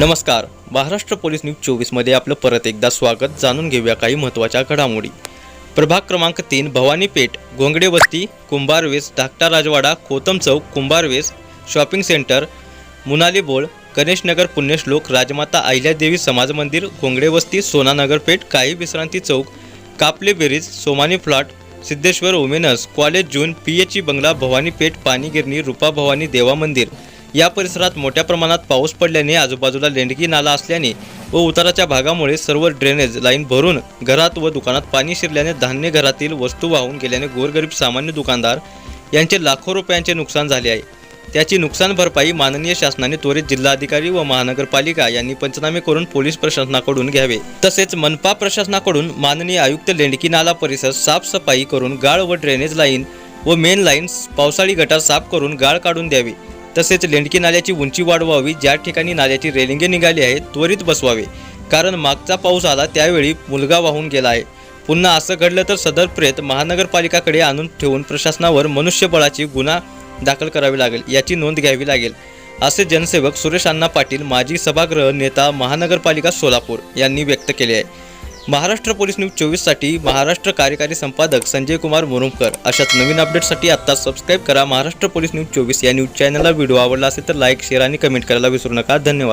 नमस्कार. Maharashtra police news चोवीसमध्ये आपलं परत एकदा स्वागत. जाणून घेऊया काही महत्त्वाच्या घडामोडी. प्रभाग क्रमांक तीन भवानी पेठ घोंगडे वस्ती कुंभारवेस धाकटा राजवाडा कोतम चौक कुंभारवेस शॉपिंग सेंटर मुनाली बोळ गणेशनगर पुण्यश्लोक राजमाता अहिल्यादेवी समाज मंदिर घोंगडे वस्ती सोनानगर पेठ काही विश्रांती चौक कापले बेरीज सोमानी फ्लॉट सिद्धेश्वर ओमेनस कॉलेज जून पी एच ई बंगला भवानी पेठ पाणीगिरणी रूपा भवानी देवा मंदिर. या परिसरात मोठ्या प्रमाणात पाऊस पडल्याने आजूबाजूला लेंडकी नाला असल्याने व उताराच्या भागामुळे सर्व ड्रेनेज लाईन भरून घरात व दुकानात पाणी शिरल्याने धान्य घरातील वस्तू वाहून गेल्याने गोरगरीब सामान्य दुकानदार यांचे लाखो रुपयांचे नुकसान झाले आहे. त्याची नुकसान भरपाई माननीय शासनाने त्वरित जिल्हाधिकारी व महानगरपालिका यांनी पंचनामे करून पोलीस प्रशासनाकडून घ्यावे. तसेच मनपा प्रशासनाकडून माननीय आयुक्त लेंडकी नाला परिसर साफसफाई करून गाळ व ड्रेनेज लाईन व मेन लाईन पावसाळी गटार साफ करून गाळ काढून द्यावी. तसेच लेंडकी नाल्याची उंची वाढवावी ज्या ठिकाणी नाल्याची रेलिंगे निघाली आहे त्वरित बसवावे. कारण मागचा पाऊस आला त्यावेळी मुलगा वाहून गेला आहे. पुन्हा असं घडलं तर सदर प्रेत महानगरपालिकाकडे आणून ठेवून प्रशासनावर मनुष्यबळाची गुन्हा दाखल करावी लागेल याची नोंद घ्यावी लागेल असे जनसेवक सुरेश अण्णा पाटील माजी सभागृह नेता महानगरपालिका सोलापूर यांनी व्यक्त केले आहे. महाराष्ट्र पोलीस न्यूज चोवीससाठी महाराष्ट्र कार्यकारी संपादक संजय कुमार मुरुमकर. अशाच नवीन अपडेटसाठी आत्ता सबस्क्राईब करा महाराष्ट्र पोलीस न्यूज चोवीस या न्यूज चॅनलला. व्हिडिओ आवडला असेल तर लाईक शेअर आणि कमेंट करायला विसरू नका. धन्यवाद.